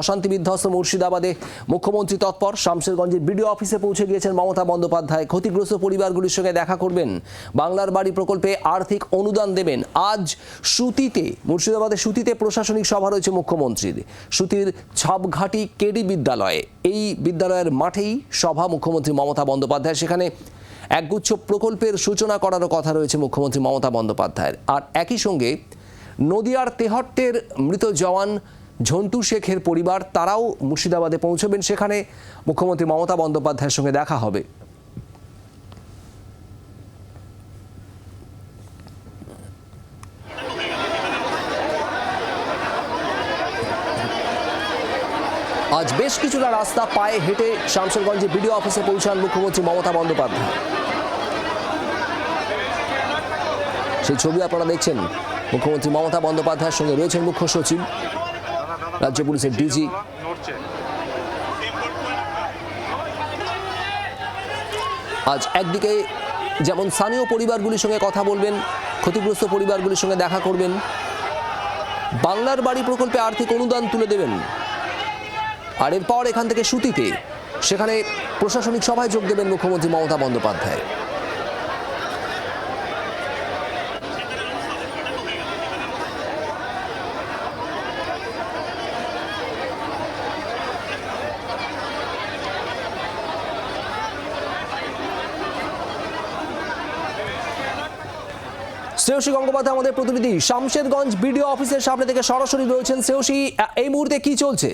অশান্তি বিধ্বস্ত মুর্শিদাবাদে মুখ্যমন্ত্রী তৎপর শামশেরগঞ্জের বিডিও অফিসে পৌঁছে গিয়েছেন মমতা বন্দ্যোপাধ্যায়। ক্ষতিগ্রস্ত পরিবারগুলির সঙ্গে দেখা করবেন। বাংলার বাড়ি প্রকল্পে আর্থিক অনুদান দেবেন। আজ সুতিতে, মুর্শিদাবাদের সুতিতে প্রশাসনিক সভা রয়েছে মুখ্যমন্ত্রীর। সুতির ছাপঘাটি কেডি বিদ্যালয়ে। এই বিদ্যালয়ের মাঠেই সভা মুখ্যমন্ত্রী মমতা বন্দ্যোপাধ্যায়। সেখানে একগুচ্ছ প্রকল্পের সূচনা করারও কথা রয়েছে মুখ্যমন্ত্রী মমতা বন্দ্যোপাধ্যায়ের। আর একই সঙ্গে নদিয়ার তেহট্টের মৃত জওয়ান ঝন্টু শেখের পরিবার, তারাও মুর্শিদাবাদে পৌঁছবেন। সেখানে মুখ্যমন্ত্রী মমতা বন্দ্যোপাধ্যায়ের সঙ্গে দেখা হবে। আজ বেশ কিছুটা রাস্তা পায়ে হেঁটে শামশেরগঞ্জে বিডিও অফিসে পৌঁছান মুখ্যমন্ত্রী মমতা বন্দ্যোপাধ্যায়। সেই ছবি আপনারা দেখছেন। মুখ্যমন্ত্রী মমতা বন্দ্যোপাধ্যায়ের সঙ্গে রয়েছেন মুখ্য সচিব। রাজ্য পুলিশের ডিজি। আজ একদিকে যেমন স্থানীয় পরিবারগুলির সঙ্গে কথা বলবেন, ক্ষতিগ্রস্ত পরিবারগুলির সঙ্গে দেখা করবেন, বাংলার বাড়ি প্রকল্পে আর্থিক অনুদান তুলে দেবেন। আর এরপর এখান থেকে সুতিতে, সেখানে প্রশাসনিক সভায় যোগ দেবেন মুখ্যমন্ত্রী মমতা বন্দ্যোপাধ্যায়। শ্রেয়সী গঙ্গোপাধ্যায় আমাদের প্রতিনিধি। শামশেদগঞ্জ বিডিও অফিসের সামনে থেকে সরাসরি রয়েছেন শ্রেয়সী। এই মুহূর্তে কি চলছে?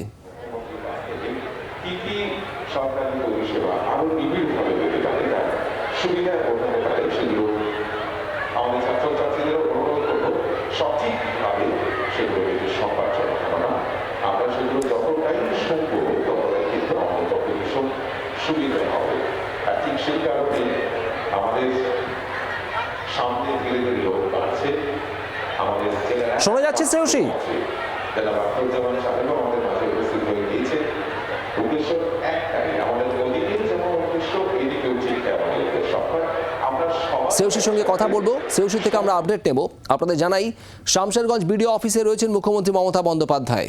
সুবিধা হবে। আর ঠিক সেই কারণে আমাদের সামনে ধীরে ধীরে লোক বাড়ছে আমাদের জেলার শোনা যাচ্ছে শ্রেয়সী? যারা বাস্তবজামান সাহেবও আমাদের মাঝে উপস্থিত হয়ে গিয়েছে উদ্দেশ্য একটাই আমাদের ওদিকে যেমন উদ্দেশ্য এদিকেও ঠিক আমাদের উদ্দেশ্য অর্থাৎ যাচ্ছে সবাই শ্রেয়সীর সঙ্গে কথা বলব, শ্রেয়সী থেকে আমরা আপডেট নেব। আপনাদের জানাই, শামশেরগঞ্জ বিডিও অফিসে রয়েছেন মুখ্যমন্ত্রী মমতা বন্দ্যোপাধ্যায়।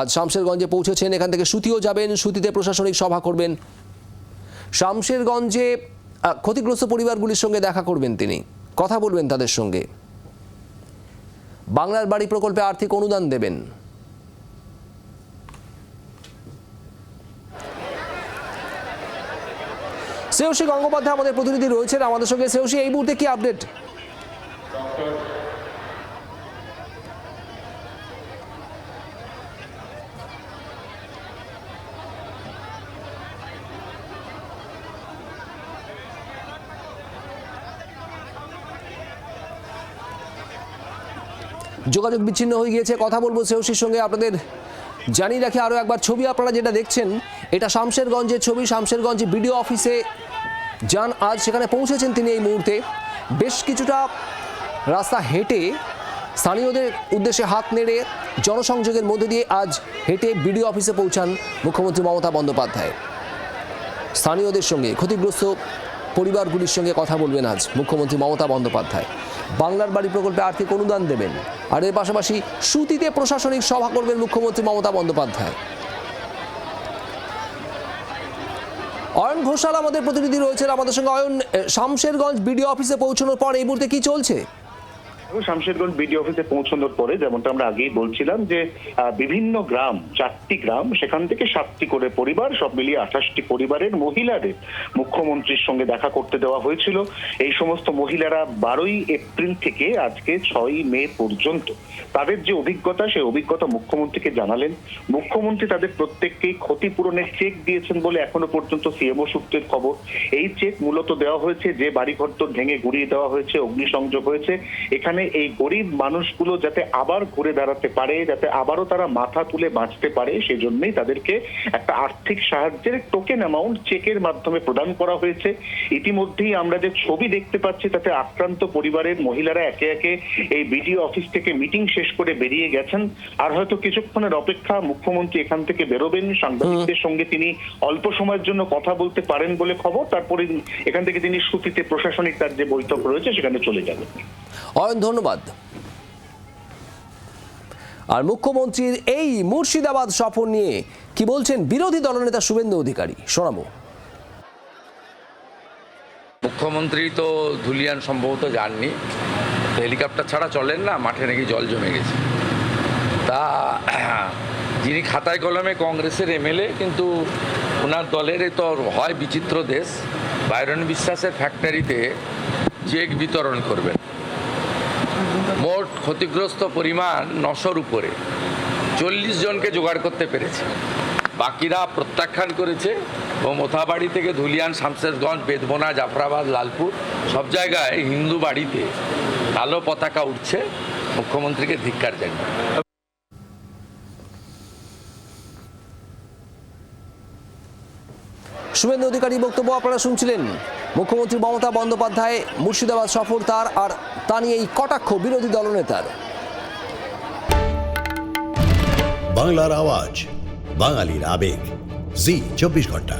আজ শামশেরগঞ্জে পৌঁছেছেন, এখান থেকে সুতিও যাবেন, সুতিতে প্রশাসনিক সভা করবেন। শামশেরগঞ্জে ক্ষতিগ্রস্ত পরিবারগুলির সঙ্গে দেখা করবেন তিনি। কথা বলবেন তাদের সঙ্গে। বাংলার বাড়ি প্রকল্পে আর্থিক অনুদান দেবেন। শ্রেয়সী গঙ্গোপাধ্যায় আমাদের প্রতিনিধি রয়েছেন আমাদের সঙ্গে। শ্রেয়সী, এই মুহূর্তে কি আপডেট? যোগাযোগ বিচ্ছিন্ন হয়ে গিয়েছে, কথা বলব শ্রেয়সীর সঙ্গে আপনাদের। জানিয়ে রাখি আরও একবার ছবি আপনারা যেটা দেখছেন, এটা শামশেরগঞ্জের ছবি, শামশেরগঞ্জে বিডিও অফিসে যান, আজ সেখানে পৌঁছেছেন তিনি এই মুহূর্তে। বেশ কিছুটা রাস্তা হেঁটে স্থানীয়দের উদ্দেশ্যে হাত নেড়ে জনসংযোগের মধ্যে দিয়ে আজ হেঁটে বিডিও অফিসে পৌঁছান মুখ্যমন্ত্রী মমতা বন্দ্যোপাধ্যায়। স্থানীয়দের সঙ্গে ক্ষতিগ্রস্ত পরিবারগুলির সঙ্গে কথা বলবেন আজ মুখ্যমন্ত্রী মমতা বন্দ্যোপাধ্যায়। বাংলার বাড়ি প্রকল্পে আর্থিক অনুদান দেবেন। আর এর পাশাপাশি সুতিতে প্রশাসনিক সভা করবেন মুখ্যমন্ত্রী মমতা বন্দ্যোপাধ্যায়। অয়ন ঘোষাল আমাদের প্রতিনিধি রয়েছেন। আমাদের সঙ্গে অয়ন শামশেরগঞ্জ বিডিও অফিসে পৌঁছানোর পর এই মুহূর্তে কি চলছে? এবং শামশেরগঞ্জ বিডি অফিসে পৌঁছানোর পরে যেমনটা আমরা আগেই বলছিলাম যে বিভিন্ন গ্রাম, চারটি গ্রাম, সেখান থেকে সাতটি করে পরিবার, সব মিলিয়ে আঠাশটি পরিবারের মহিলাদের মুখ্যমন্ত্রীর সঙ্গে দেখা করতে দেওয়া হয়েছিল। এই সমস্ত মহিলারা বারোই এপ্রিল থেকে আজকে ছয়ই মে পর্যন্ত তাদের যে অভিজ্ঞতা, সেই অভিজ্ঞতা মুখ্যমন্ত্রীকে জানালেন। মুখ্যমন্ত্রী তাদের প্রত্যেককেই ক্ষতিপূরণের চেক দিয়েছেন বলে এখনও পর্যন্ত সিএমও সূত্রের খবর। এই চেক মূলত দেওয়া হয়েছে যে বাড়িঘর তো ভেঙে গুড়িয়ে দেওয়া হয়েছে, অগ্নিসংযোগ হয়েছে। এখানে এই গরিব মানুষগুলো যাতে আবার ঘুরে দাঁড়াতে পারে যাতে আবারও তারা মাথা তুলে বাঁচতে পারে সেজন্যই তাদেরকে একটা আর্থিক সাহায্যের টোকেন অ্যামাউন্ট চেকের মাধ্যমে প্রদান করা হয়েছে। ইতিমধ্যেই আমরা যে ছবি দেখতে পাচ্ছি তাতে আক্রান্ত পরিবারের মহিলারা একে একে এই বিডিও অফিস থেকে মিটিং শেষ করে বেরিয়ে গেছেন। আর হয়তো কিছুক্ষণের অপেক্ষা মুখ্যমন্ত্রী এখান থেকে বেরোবেন। সাংবাদিকদের সঙ্গে তিনি অল্প সময়ের জন্য কথা বলতে পারেন বলে খবর। তারপরে এখান থেকে তিনি সুতিতে প্রশাসনিক তার যে বৈঠক রয়েছে সেখানে চলে যাবেন। অয়ন, ধন্যবাদ। আর মুখ্যমন্ত্রীর এই মুর্শিদাবাদ সফর নিয়ে কি বলছেন বিরোধী দলনেতা শুভেন্দু অধিকারী? শোনাবো। মুখ্যমন্ত্রী তো ধুলিয়ান সম্ভবত যাননি। হেলিকপ্টার ছাড়া চলেন না, মাঠে নাকি জল জমে গেছে। তা, যিনি খাতায় কলমে কংগ্রেসের এমএলএ, কিন্তু ওনার দলের তো হয় বিচিত্র দেশ। বাইরন বিশ্বাসের ফ্যাক্টরিতে চেক বিতরণ করবেন। মোট ক্ষতিগ্রস্ত পরিমাণ নশোর উপরে। চল্লিশ জনকে জোগাড় করতে পেরেছে। বাকিরা প্রত্যাখ্যান করেছে। ও মোথাবাড়ি থেকে ধুলিয়ান, শামশেরগঞ্জ, বেদবোনা, জাফরাবাদ, লালপুর সব জায়গায় হিন্দু বাড়িতে কালো পতাকা উঠছে। মুখ্যমন্ত্রীকে ধিক্কার জানিয়ে। শুভেন্দু অধিকারী বক্তব্য আপনারা শুনছিলেন। মুখ্যমন্ত্রী মমতা বন্দ্যোপাধ্যায়, মুর্শিদাবাদ সফর তার, আর তা নিয়ে এই কটাক্ষ বিরোধী দলনেতার। বাংলার আওয়াজ, বাঙালির আবেগ। জি, চব্বিশ ঘণ্টা।